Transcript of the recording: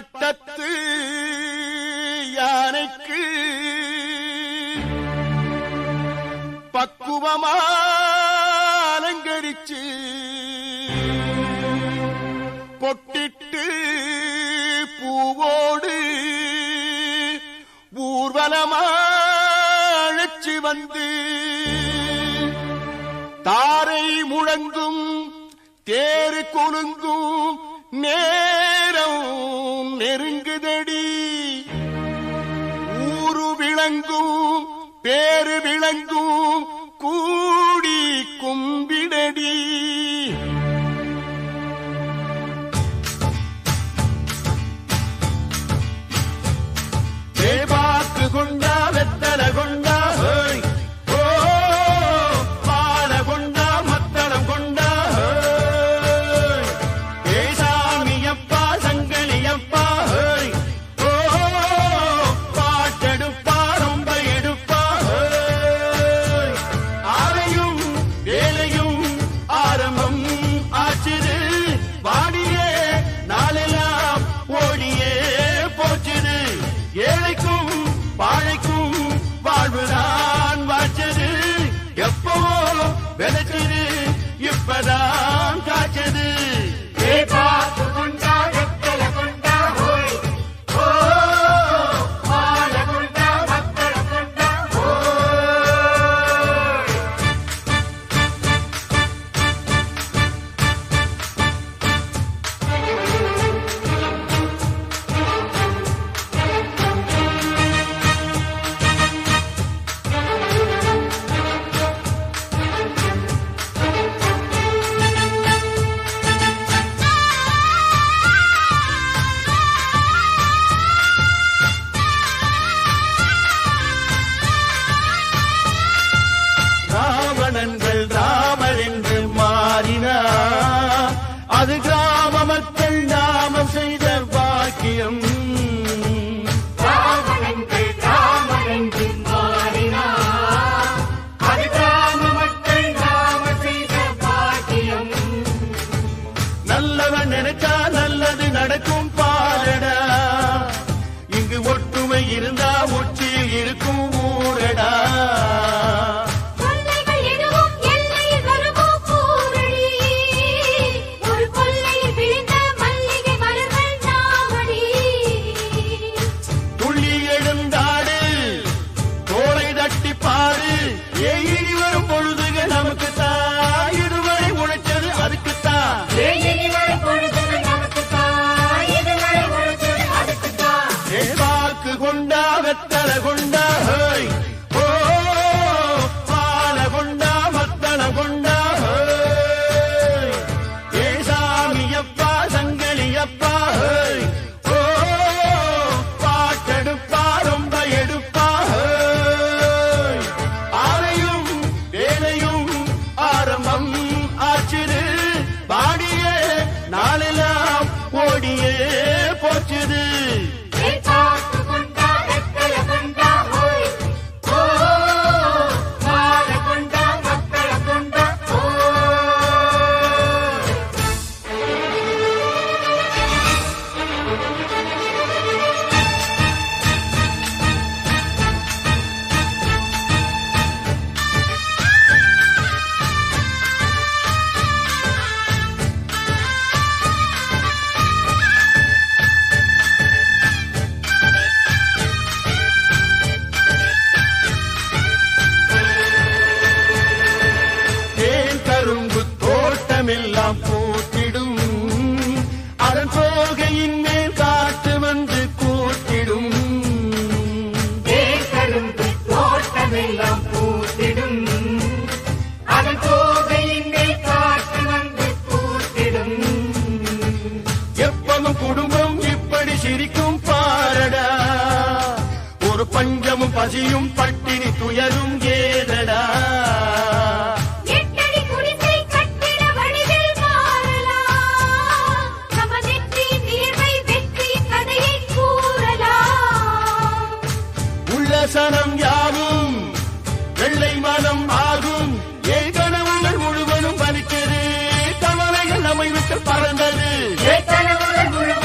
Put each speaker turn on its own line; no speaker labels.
பட்டத்து யானைக்கு பக்குவமா அலங்கரிச்சு பொட்டிட்டு பூவோடு ஊர்வலமாழச்சு வந்து தாரை முழங்கும் தேரு கொழுங்கும் நே நெருங்குதடி. ஊரு விளங்கும் பேரு விளங்கும் रा கோடியே போச்சுது. பசியும் பட்டினி துயரும் ஏதடா. சனம் யாவும் வெள்ளை மனம் ஆகும். ஏ கனவுகள் முழுவதும் பலிக்கிறது கவலைகள் நம்மை பறந்தது.
ஏ கனவுகள்
முழு